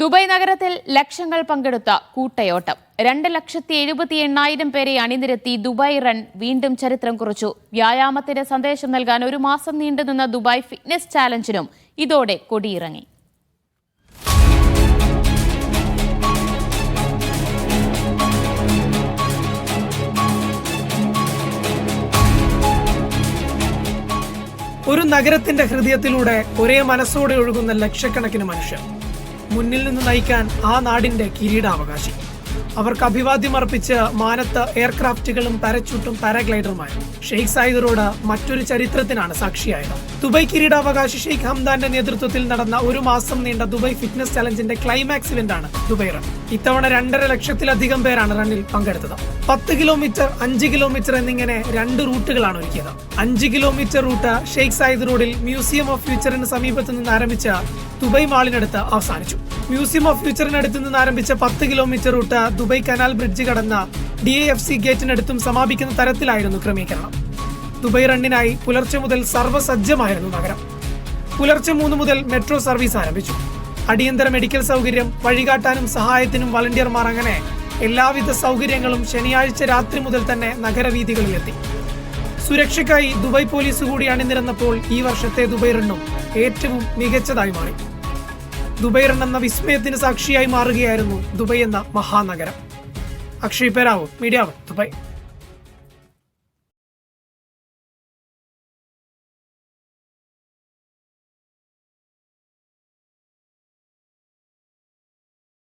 Dubai നഗരത്തിൽ ലക്ഷങ്ങൾ പങ്കെടുത്ത കൂട്ടയോട്ടം. രണ്ട് ലക്ഷത്തി എഴുപത്തി എണ്ണായിരം പേരെ അണിനിരത്തി ദുബായ് റൺ വീണ്ടും ചരിത്രം കുറിച്ചു. വ്യായാമത്തിന് സന്ദേശം നൽകാൻ ഒരു മാസം നീണ്ടുനിന്ന ദുബായ് ഫിറ്റ്നസ് ചാലഞ്ചിനും ഇതോടെ കൊടിയിറങ്ങി. ഒരു നഗരത്തിന്റെ ഹൃദയത്തിലൂടെ ഒരേ മനസ്സോടെ ഒഴുകുന്ന ലക്ഷക്കണക്കിന് മനുഷ്യർ. മുന്നിൽ നിന്ന് നയിക്കാൻ ആ നാടിന്റെ കിരീടാവകാശി. അവർക്ക് അഭിവാദ്യം അർപ്പിച്ച് മാനത്ത് എയർക്രാഫ്റ്റുകളും പാരച്യൂട്ടും പാരാഗ്ലൈഡറുമായി ഷെയ്ഖ് സായിദറോട് മറ്റൊരു ചരിത്രത്തിനാണ് സാക്ഷിയായത്. ദുബായ് കിരീടാവകാശി ഷെയ്ഖ് ഹംദാന്റെ നേതൃത്വത്തിൽ നടന്ന ഒരു മാസം നീണ്ട ദുബായ് ഫിറ്റ്നസ് ചലഞ്ചിന്റെ ക്ലൈമാക്സ് ഇവന്റാണ് ദുബൈ റൺ ഇത്തവണ രണ്ടര ലക്ഷത്തിലധികം പേരാണ് റണ്ണിൽ പങ്കെടുത്തത്. പത്ത് കിലോമീറ്റർ അഞ്ച് കിലോമീറ്റർ എന്നിങ്ങനെ രണ്ട് റൂട്ടുകളാണ് ഒരുക്കിയത്. അഞ്ച് കിലോമീറ്റർ റൂട്ട് ഷെയ്ഖ് സായിദ് റോഡിൽ മ്യൂസിയം ഓഫ് ഫ്യൂച്ചറിന് സമീപത്ത് നിന്ന് ആരംഭിച്ച ദുബൈ മാളിനടുത്ത് അവസാനിച്ചു. മ്യൂസിയം ഓഫ് ഫ്യൂച്ചറിനടുത്ത് നിന്ന് ആരംഭിച്ച പത്ത് kilometre route Dubai canal bridge കടന്ന ഡി എ എഫ് സി ഗേറ്റിനടുത്തും സമാപിക്കുന്ന തരത്തിലായിരുന്നു ക്രമീകരണം. ദുബൈ റണ്ണിനായി പുലർച്ചെ മുതൽ സർവസജ്ജമായിരുന്നു നഗരം. പുലർച്ചെ മൂന്ന് മുതൽ മെട്രോ സർവീസ് ആരംഭിച്ചു. അടിയന്തര മെഡിക്കൽ സൗകര്യം വഴികാട്ടാനും സഹായത്തിനും വളണ്ടിയർമാർ അങ്ങനെ എല്ലാവിധ സൗകര്യങ്ങളും ശനിയാഴ്ച രാത്രി മുതൽ തന്നെ നഗരവീഥികളിലെത്തി സുരക്ഷയ്ക്കായി ദുബായ് പോലീസ് കൂടി അണിനിരന്നപ്പോൾ ഈ വർഷത്തെ ദുബൈ റണ്ണും ഏറ്റവും മികച്ചതായി മാറി. ദുബൈ റൺ എന്ന വിസ്മയത്തിന് സാക്ഷിയായി മാറുകയായിരുന്നു ദുബൈ എന്ന മഹാനഗരം. അക്ഷയ് പേരാവു മീഡിയ ദുബൈ